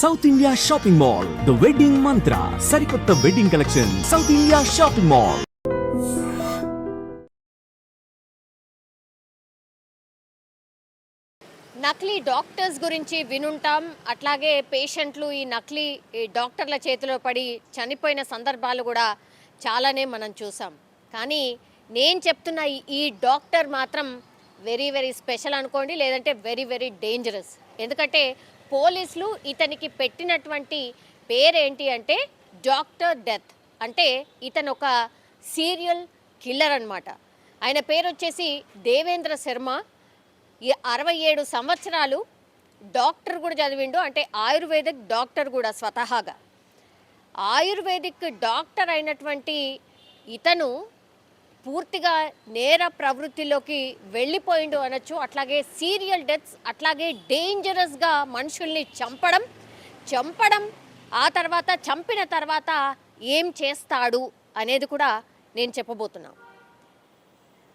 South India shopping mall the wedding Mantra సరికొత్త wedding collection South India shopping mall నకిలీ doctors గురించి వినుంటాం. అట్లాగే పేషెంట్లు ఈ నకిలీ ఈ డాక్టర్ల చేతిలో పడి చనిపోయిన సందర్భాలు కూడా చాలానే మనం చూసాం. కానీ నేను చెప్తున్న ఈ- ఈ డాక్టర్ మాత్రం వెరీ వెరీ స్పెషల్ అనుకోండి లేదంటే వెరీ వెరీ డేంజరస్. ఎందుకంటే పోలీసులు ఇతనికి పెట్టినటువంటి పేరేంటి అంటే డాక్టర్ డెత్. అంటే ఇతను ఒక సీరియల్ కిల్లర్ అన్నమాట. ఆయన పేరు వచ్చేసి దేవేంద్ర శర్మ. ఈ అరవై ఏడు సంవత్సరాలు డాక్టర్ కూడా చదివిండు అంటే ఆయుర్వేదిక్ డాక్టర్ కూడా స్వతహాగా. ఆయుర్వేదిక్ డాక్టర్ అయినటువంటి ఇతను పూర్తిగా నేర ప్రవృత్తిలోకి వెళ్ళిపోయిండు అనొచ్చు. అట్లాగే సీరియల్ డెత్స్ అట్లాగే డేంజరస్గా మనుషుల్ని చంపడం చంపడం ఆ తర్వాత చంపిన తర్వాత ఏం చేస్తాడు అనేది కూడా నేను చెప్పబోతున్నాను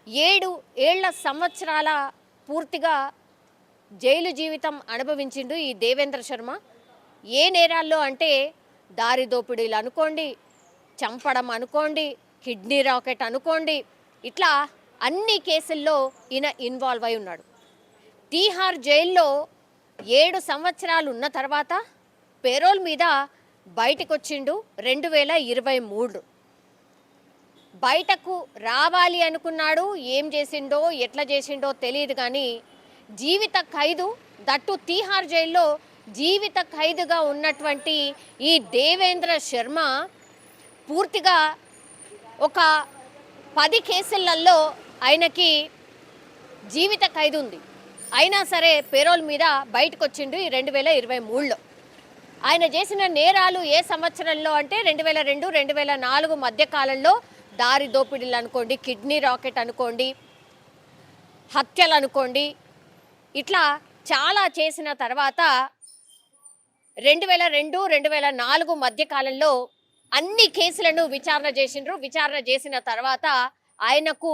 ఏడు ఏళ్ళ సంవత్సరాల పూర్తిగా జైలు జీవితం అనుభవించిండు ఈ దేవేంద్ర శర్మ. ఏ నేరాల్లో అంటే దారి దోపిడీలు అనుకోండి చంపడం అనుకోండి కిడ్నీ రాకెట్ అనుకోండి. ఇట్లా అన్ని కేసుల్లో ఈయన ఇన్వాల్వ్ అయి ఉన్నాడు. తీహార్ జైల్లో ఏడు సంవత్సరాలు ఉన్న తర్వాత పెరోల్ మీద బయటకు వచ్చిండు రెండు వేల ఇరవై మూడు. బయటకు రావాలి అనుకున్నాడు ఏం చేసిండో ఎట్లా చేసిండో తెలియదు కానీ జీవిత ఖైదు దట్టు తీహార్ జైల్లో జీవిత ఖైదుగా ఉన్నటువంటి ఈ దేవేంద్ర శర్మ పూర్తిగా ఒక పది కేసులలో ఆయనకి జీవిత ఖైదు ఉంది. అయినా సరే పేరోల్ మీద బయటకు వచ్చిండు ఈ రెండు వేల ఇరవై మూడులో. ఆయన చేసిన నేరాలు ఏ సంవత్సరంలో అంటే రెండు వేల రెండు రెండు వేల నాలుగు మధ్యకాలంలో దారి దోపిడీలు అనుకోండి కిడ్నీ రాకెట్ అనుకోండి హత్యలు అనుకోండి ఇట్లా చాలా చేసిన తర్వాత రెండు వేల రెండు రెండు వేల నాలుగు మధ్యకాలంలో అన్ని కేసులను విచారణ చేసిండ్రు. విచారణ చేసిన తర్వాత ఆయనకు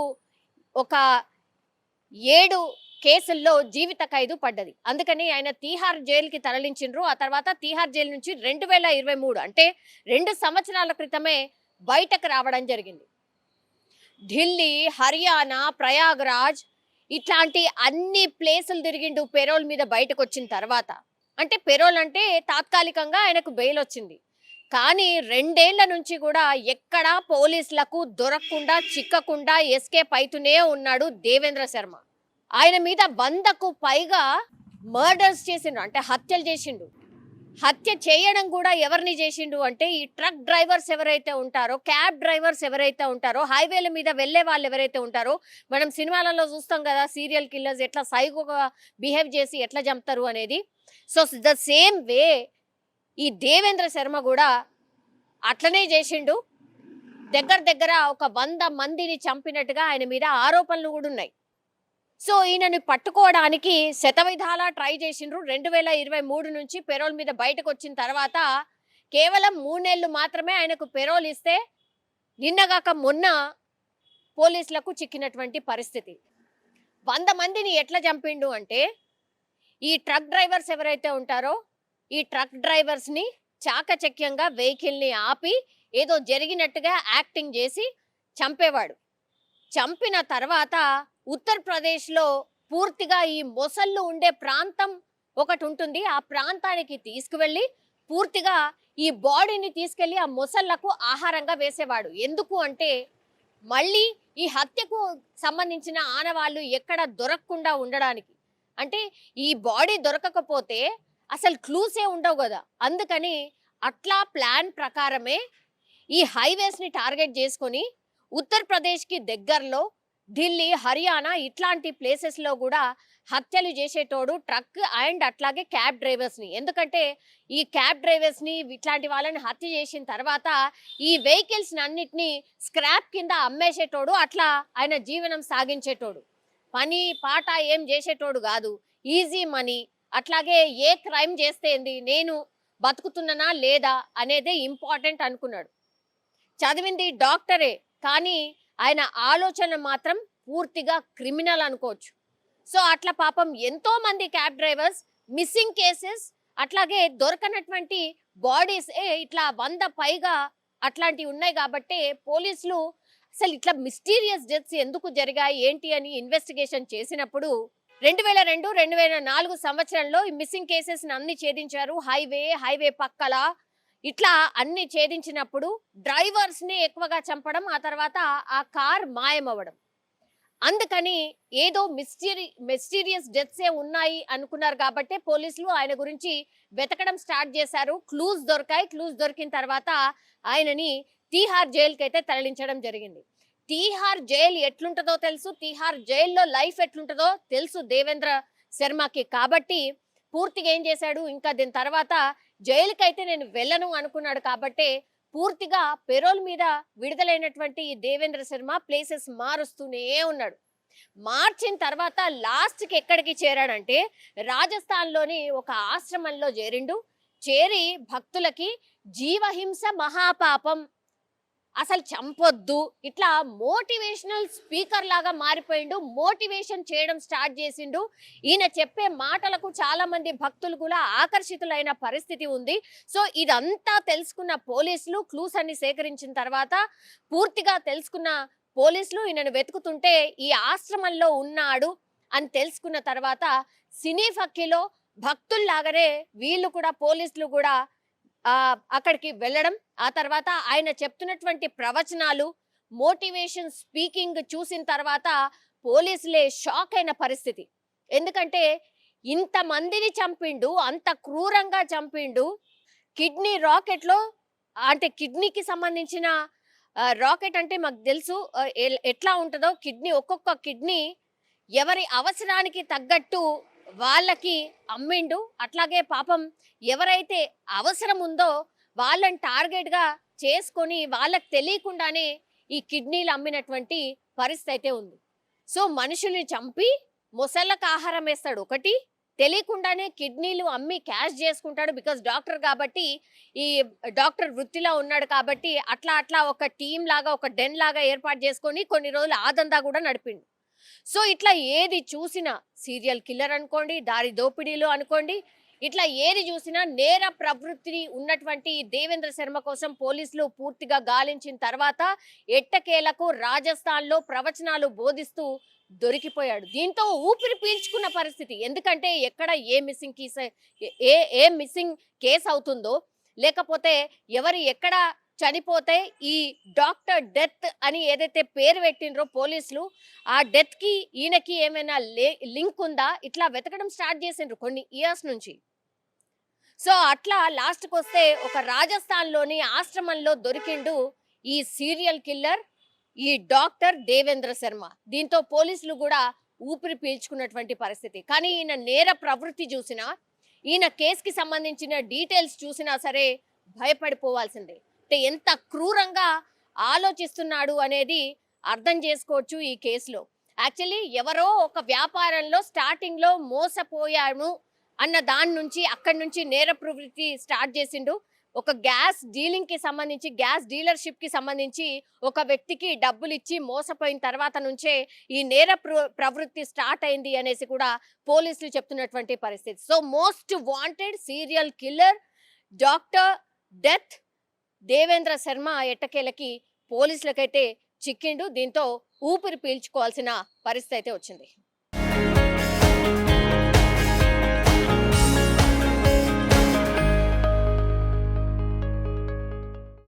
ఒక ఏడు కేసుల్లో జీవిత ఖైదు పడ్డది. అందుకని ఆయన తీహార్ జైలుకి తరలించిండ్రు. ఆ తర్వాత తీహార్ జైలు నుంచి రెండు వేల ఇరవై మూడు అంటే రెండు సంవత్సరాల క్రితమే బయటకు రావడం జరిగింది. ఢిల్లీ హర్యానా ప్రయాగ్రాజ్ ఇట్లాంటి అన్ని ప్లేసులు తిరిగిండు పెరోల్ మీద బయటకు వచ్చిన తర్వాత. అంటే పెరోల్ అంటే తాత్కాలికంగా ఆయనకు బెయిల్ వచ్చింది. కానీ రెండేళ్ళ నుంచి కూడా ఎక్కడా పోలీసులకు దొరకకుండా చిక్కకుండా ఎస్కేప్ అవుతూనే ఉన్నాడు దేవేంద్ర శర్మ. ఆయన మీద వందకు పైగా మర్డర్స్ చేసిండు అంటే హత్యలు చేసిండు. హత్య చేయడం కూడా ఎవరిని చేసిండు అంటే ఈ ట్రక్ డ్రైవర్స్ ఎవరైతే ఉంటారో క్యాబ్ డ్రైవర్స్ ఎవరైతే ఉంటారో హైవేల మీద వెళ్ళే వాళ్ళు ఎవరైతే ఉంటారో మనం సినిమాలలో చూస్తాం కదా సీరియల్ కిల్లర్స్ ఎట్లా సైకోగా బిహేవ్ చేసి ఎట్లా చంపుతారు అనేది. సో ద సేమ్ వే ఈ దేవేంద్ర శర్మ కూడా అట్లనే చేసిండు. దగ్గర దగ్గర ఒక వంద మందిని చంపినట్టుగా ఆయన మీద ఆరోపణలు కూడా ఉన్నాయి. సో ఈయనని పట్టుకోవడానికి శతవిధాలా ట్రై చేసిండ్రు. రెండు వేల ఇరవై మూడు నుంచి పెరోల్ మీద బయటకు వచ్చిన తర్వాత కేవలం మూడేళ్ళు మాత్రమే ఆయనకు పెరోల్ ఇస్తే నిన్నగాక మొన్న పోలీసులకు చిక్కినటువంటి పరిస్థితి. వంద మందిని ఎట్లా చంపిండు అంటే ఈ ట్రక్ డ్రైవర్స్ ఎవరైతే ఉంటారో ఈ ట్రక్ డ్రైవర్స్ని చాకచక్యంగా వెహికల్ని ఆపి ఏదో జరిగినట్టుగా యాక్టింగ్ చేసి చంపేవాడు. చంపిన తర్వాత ఉత్తరప్రదేశ్లో పూర్తిగా ఈ మొసళ్ళు ఉండే ప్రాంతం ఒకటి ఉంటుంది. ఆ ప్రాంతానికి తీసుకువెళ్ళి పూర్తిగా ఈ బాడీని తీసుకెళ్ళి ఆ మొసళ్ళకు ఆహారంగా వేసేవాడు. ఎందుకు అంటే మళ్ళీ ఈ హత్యకు సంబంధించిన ఆనవాళ్ళు ఎక్కడ దొరకకుండా ఉండడానికి. అంటే ఈ బాడీ దొరకకపోతే అసలు క్లూసే ఉండవు కదా. అందుకని అట్లా ప్లాన్ ప్రకారమే ఈ హైవేస్ని టార్గెట్ చేసుకొని ఉత్తరప్రదేశ్కి దగ్గరలో ఢిల్లీ హర్యానా ఇట్లాంటి ప్లేసెస్లో కూడా హత్యలు చేసేటోడు ట్రక్ అండ్ అట్లాగే క్యాబ్ డ్రైవర్స్ని. ఎందుకంటే ఈ క్యాబ్ డ్రైవర్స్ని ఇట్లాంటి వాళ్ళని హత్య చేసిన తర్వాత ఈ వెహికల్స్ని అన్నిటినీ స్క్రాప్ కింద అమ్మేసేటోడు అట్లా ఆయన జీవనం సాగించేటోడు. పని పాట ఏం చేసేటోడు కాదు. ఈజీ మనీ అట్లాగే ఏ క్రైమ్ చేస్తే ఏంది? నేను బతుకుతున్నానా లేదా అనేదే ఇంపార్టెంట్ అనుకున్నాడు. చదివింది డాక్టరే కానీ ఆయన ఆలోచన మాత్రం పూర్తిగా క్రిమినల్ అనుకోవచ్చు. సో అట్లా పాపం ఎంతో మంది క్యాబ్ డ్రైవర్స్ మిస్సింగ్ కేసెస్ అట్లాగే దొరకనటువంటి బాడీస్ ఏ ఇట్లా వంద పైగా అట్లాంటివి ఉన్నాయి కాబట్టి పోలీసులు అసలు ఇట్లా మిస్టీరియస్ డెత్స్ ఎందుకు జరిగాయి? ఏంటి అని ఇన్వెస్టిగేషన్ చేసినప్పుడు రెండు వేల రెండు రెండు వేల నాలుగు సంవత్సరంలో ఈ మిస్సింగ్ కేసెస్ అన్ని ఛేదించారు. హైవే హైవే పక్కల. ఇట్లా అన్ని ఛేదించినప్పుడు డ్రైవర్స్ని ఎక్కువగా చంపడం ఆ తర్వాత ఆ కార్ మాయమవ్వడం. అందుకని ఏదో మిస్టీరి మిస్టీరియస్ డెత్సే ఉన్నాయి అనుకున్నారు కాబట్టి పోలీసులు ఆయన గురించి వెతకడం స్టార్ట్ చేశారు. క్లూస్ దొరికాయి. క్లూస్ దొరికిన తర్వాత ఆయనని తీహార్ జైలుకైతే అయితే తరలించడం జరిగింది. తీహార్ జైలు ఎట్లుంటుందో తెలుసు తీహార్ జైల్లో లైఫ్ ఎట్లుంటుందో తెలుసు దేవేంద్ర శర్మకి. కాబట్టి పూర్తిగా ఏం చేశాడు? ఇంకా దీని తర్వాత జైలుకైతే నేను వెళ్ళను అనుకున్నాడు కాబట్టి పూర్తిగా పెరోల్ మీద విడుదలైనటువంటి ఈ దేవేంద్ర శర్మ ప్లేసెస్ మారుస్తూనే ఉన్నాడు. మార్చిన తర్వాత లాస్ట్కి ఎక్కడికి చేరాడంటే రాజస్థాన్లోని ఒక ఆశ్రమంలో చేరిండు. చేరి భక్తులకి జీవహింస మహాపాపం అసలు చంపొద్దు. ఇట్లా మోటివేషనల్ స్పీకర్ లాగా మారిపోయిండు. మోటివేషన్ చేయడం స్టార్ట్ చేసిండు. ఈయన చెప్పే మాటలకు చాలా మంది భక్తులు కూడా ఆకర్షితులైన పరిస్థితి ఉంది. సో ఇదంతా తెలుసుకున్న పోలీసులు క్లూస్ అన్ని సేకరించిన తర్వాత పూర్తిగా తెలుసుకున్న పోలీసులు ఈయనను వెతుకుతుంటే ఈ ఆశ్రమంలో ఉన్నాడు అని తెలుసుకున్న తర్వాత సినీ ఫక్కీలో భక్తుల్లాగానే వీళ్ళు కూడా పోలీసులు కూడా అక్కడికి వెళ్ళడం ఆ తర్వాత ఆయన చెప్తున్నటువంటి ప్రవచనాలు మోటివేషన్ స్పీకింగ్ చూసిన తర్వాత పోలీసులే షాక్ అయిన పరిస్థితి. ఎందుకంటే ఇంత మందిని చంపిండు అంత క్రూరంగా చంపిండు కిడ్నీ రాకెట్లో అంటే కిడ్నీకి సంబంధించిన రాకెట్ అంటే మాకు తెలుసు ఎట్లా ఉంటుందో కిడ్నీ ఒక్కొక్క కిడ్నీ ఎవరి అవసరానికి తగ్గట్టు వాళ్ళకి అమ్మిండు. అట్లాగే పాపం ఎవరైతే అవసరం ఉందో వాళ్ళని టార్గెట్గా చేసుకొని వాళ్ళకి తెలియకుండానే ఈ కిడ్నీలు అమ్మినటువంటి పరిస్థితి అయితే ఉంది. సో మనుషుల్ని చంపి మొసళ్ళకు ఆహారం వేస్తాడు ఒకటి. తెలియకుండానే కిడ్నీలు అమ్మి క్యాష్ చేసుకుంటాడు బికాస్ డాక్టర్ కాబట్టి ఈ డాక్టర్ వృత్తిలో ఉన్నాడు కాబట్టి అట్లా అట్లా ఒక టీం లాగా ఒక డెన్ లాగా ఏర్పాటు చేసుకొని కొన్ని రోజులు ఆదందా కూడా నడిపిండు. సో ఇట్లా ఏది చూసినా సీరియల్ కిల్లర్ అనుకోండి దారి దోపిడీలు అనుకోండి ఇట్లా ఏది చూసినా నేర ప్రవృత్తి ఉన్నటువంటి దేవేంద్ర శర్మ కోసం పోలీసులు పూర్తిగా గాలించిన తర్వాత ఎట్టకేలకు రాజస్థాన్లో ప్రవచనాలు బోధిస్తూ దొరికిపోయాడు. దీంతో ఊపిరి పీల్చుకున్న పరిస్థితి. ఎందుకంటే ఎక్కడ ఏ మిస్సింగ్ కీస్ ఏ ఏ మిస్సింగ్ కేసు అవుతుందో లేకపోతే ఎవరు ఎక్కడ చనిపోతే ఈ డాక్టర్ డెత్ అని ఏదైతే పేరు పెట్టినరో పోలీసులు ఆ డెత్కి ఈయనకి ఏమైనా లింక్ ఉందా? ఇట్లా వెతకడం స్టార్ట్ చేసిండ్రు కొన్ని ఇయర్స్ నుంచి. సో అట్లా లాస్ట్కి వస్తే ఒక రాజస్థాన్లోని ఆశ్రమంలో దొరికిండు ఈ సీరియల్ కిల్లర్ ఈ డాక్టర్ దేవేంద్ర శర్మ. దీంతో పోలీసులు కూడా ఊపిరి పీల్చుకున్నటువంటి పరిస్థితి. కానీ ఈయన నేర ప్రవృత్తి చూసినా ఈయన కేసుకి సంబంధించిన డీటెయిల్స్ చూసినా సరే భయపడిపోవాల్సిందే. అంటే ఎంత క్రూరంగా ఆలోచిస్తున్నాడు అనేది అర్థం చేసుకోవచ్చు ఈ కేసులో. యాక్చువల్లీ ఎవరో ఒక వ్యాపారంలో స్టార్టింగ్లో మోసపోయాము అన్న దాని నుంచి అక్కడి నుంచి నేర ప్రవృత్తి స్టార్ట్ చేసిండు. ఒక గ్యాస్ డీలింగ్కి సంబంధించి గ్యాస్ డీలర్షిప్కి సంబంధించి ఒక వ్యక్తికి డబ్బులు ఇచ్చి మోసపోయిన తర్వాత నుంచే ఈ నేర ప్ర- ప్రవృత్తి స్టార్ట్ అయింది అనేసి కూడా పోలీసులు చెప్తున్నటువంటి పరిస్థితి. So most wanted serial killer doctor death Devendra Sharma ఎట్టకేలకి పోలీసులకైతే చిక్కిండు దీంతో ఊపిరి పీల్చుకోవాల్సిన పరిస్థితి అయితే వచ్చింది.